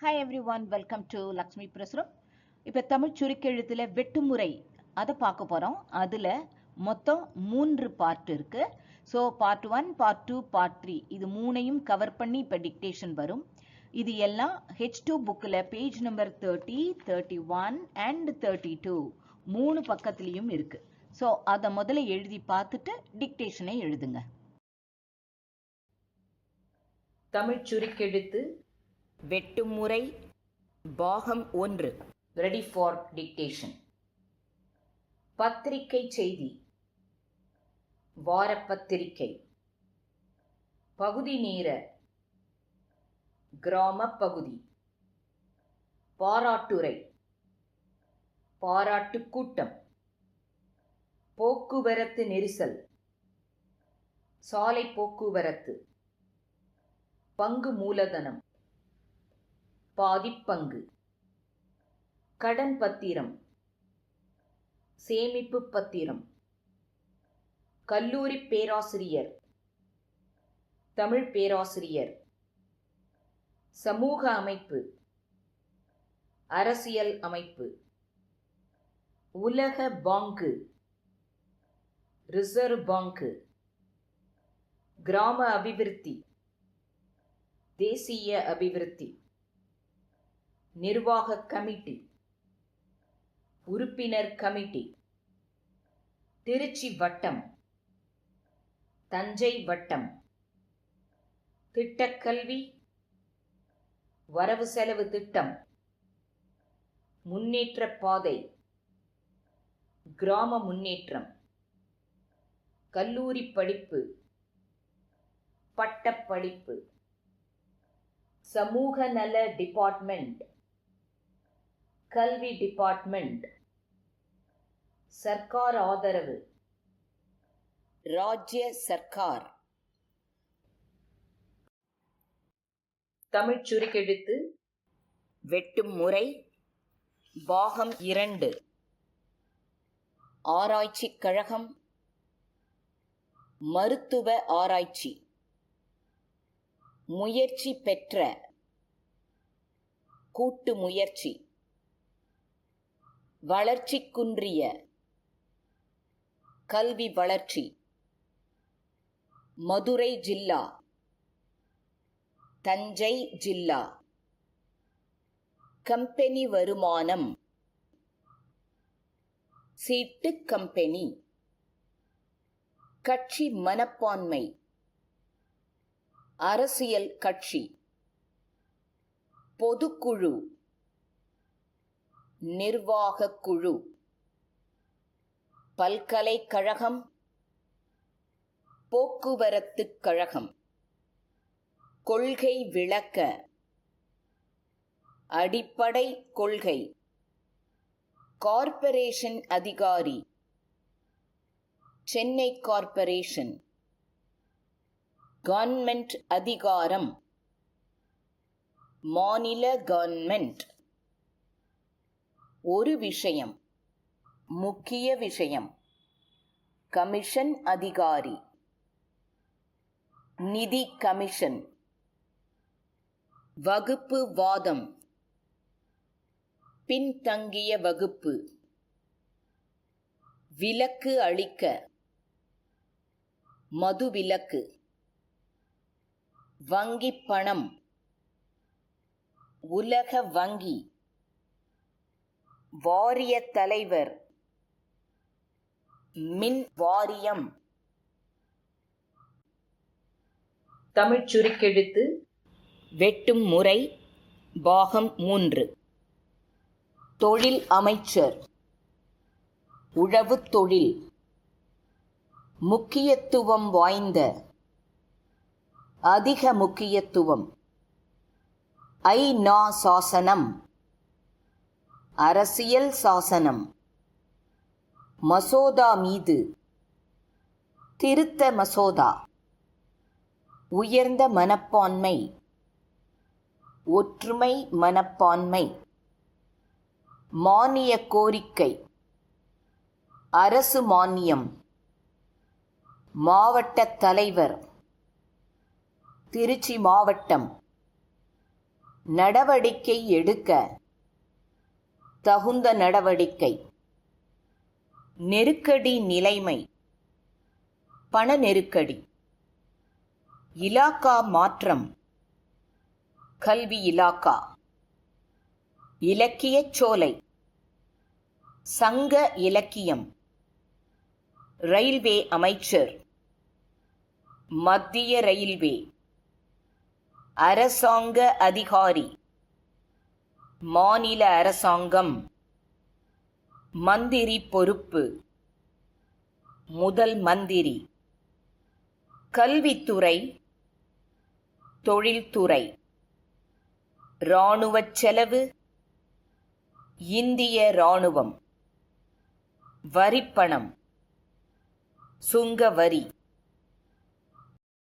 Hi every one welcome to Lakshmi Prasuram இப்போ தமிழ் சுருக்கெழுத்தில் வெட்டுமுறை அதை பார்க்க போகிறோம் அதில் மொத்தம் மூன்று பார்ட் இருக்கு. So part one part two part three இது மூணையும் கவர் பண்ணி இப்போ டிக்டேஷன் வரும். இது எல்லாம் ஹெச் டூ புக்கில் page number thirty thirty one and thirty two மூணு பக்கத்துலேயும் இருக்கு. ஸோ அதை முதல்ல எழுதி பார்த்துட்டு டிக்டேஷனை எழுதுங்க. தமிழ் சுருக்கெழுத்து வெட்டுமுறை பாகம் ஒன்று. ரெடி ஃபார் டிக்டேஷன் பத்திரிகை செய்தி. வாரப்பத்திரிகை பகுதி நேர. கிராம பகுதி பாராட்டுரை. பாராட்டு கூட்டம். போக்குவரத்து நெரிசல். சாலை போக்குவரத்து. பங்கு மூலதனம். பாதிப்பங்கு கடன் பத்திரம். சேமிப்பு பத்திரம். கல்லூரி பேராசிரியர். தமிழ் பேராசிரியர். சமூக அமைப்பு. அரசியல் அமைப்பு. உலக பாங்கு. ரிசர்வ் பாங்கு. கிராம அபிவிருத்தி. தேசிய அபிவிருத்தி. நிர்வாக கமிட்டி. உறுப்பினர் கமிட்டி. திருச்சி வட்டம். தஞ்சை வட்டம். திட்டக்கல்வி. வரவு செலவு திட்டம். முன்னேற்ற பாதை. கிராம முன்னேற்றம். கல்லூரி படிப்பு. பட்டப்படிப்பு. சமூக நல டிபார்ட்மெண்ட். கல்வி டிபார்ட்மெண்ட். சர்க்கார் ஆதரவு. ராஜ்ய சர்க்கார். தமிழ் சுருக்கெழுத்து. வெட்டும் முறை. பாகம் இரண்டு. ஆராய்ச்சி கழகம். மருத்துவ ஆராய்ச்சி. முயற்சி பெற்ற. கூட்டு முயற்சி. வளர்ச்சி குன்றிய கல்வி வளர்ச்சி மதுரை ஜில்லா தஞ்சை ஜில்லா. கம்பெனி வருமானம் சீட்டு கம்பெனி கட்சி மனப்பான்மை அரசியல் கட்சி பொதுக்குழு. நிர்வாகக் குழு. பல்கலைக்கழகம் போக்குவரத்துக் கழகம் கொள்கை விளக்க அடிப்படை கொள்கை கார்ப்பரேஷன் அதிகாரி சென்னை கார்ப்பரேஷன் கவர்மெண்ட் அதிகாரம் மாநில கவர்மெண்ட். ஒரு விஷயம் முக்கிய விஷயம். கமிஷன் அதிகாரி. நிதி கமிஷன். வகுப்பு வாதம். பின்தங்கிய வகுப்பு. விலக்கு அளிக்க. மதுவிலக்கு. வங்கி பணம். உலக வங்கி. வாரிய தலைவர். மின் வாரியம். தமிழ் சுருக்கெழுத்து. வெட்டும் முறை பாகம் மூன்று. தொழில் அமைச்சர். உழவு தொழில். முக்கியத்துவம் வாய்ந்த. அதிக முக்கியத்துவம். ஐ நா சாசனம். அரசியல் சாசனம். மசோதா மீது. திருத்த மசோதா. உயர்ந்த மனப்பான்மை. ஒற்றுமை மனப்பான்மை. மானிய கோரிக்கை. அரசு மானியம். மாவட்ட தலைவர். திருச்சி மாவட்டம். நடவடிக்கை எடுக்க. தகுந்த நடவடிக்கை. நெருக்கடி நிலைமை. பண நெருக்கடி. இலாக்கா மாற்றம். கல்வி இலாக்கா. இலக்கியச் சோலை. சங்க இலக்கியம். ரயில்வே அமைச்சர். மத்திய ரயில்வே. அரசாங்க அதிகாரி. மாநில அரசாங்கம். மந்திரி பொறுப்பு. முதல் மந்திரி. கல்வித்துறை. தொழில்துறை. இராணுவச் செலவு. இந்திய இராணுவம். வரிப்பணம். சுங்க வரி.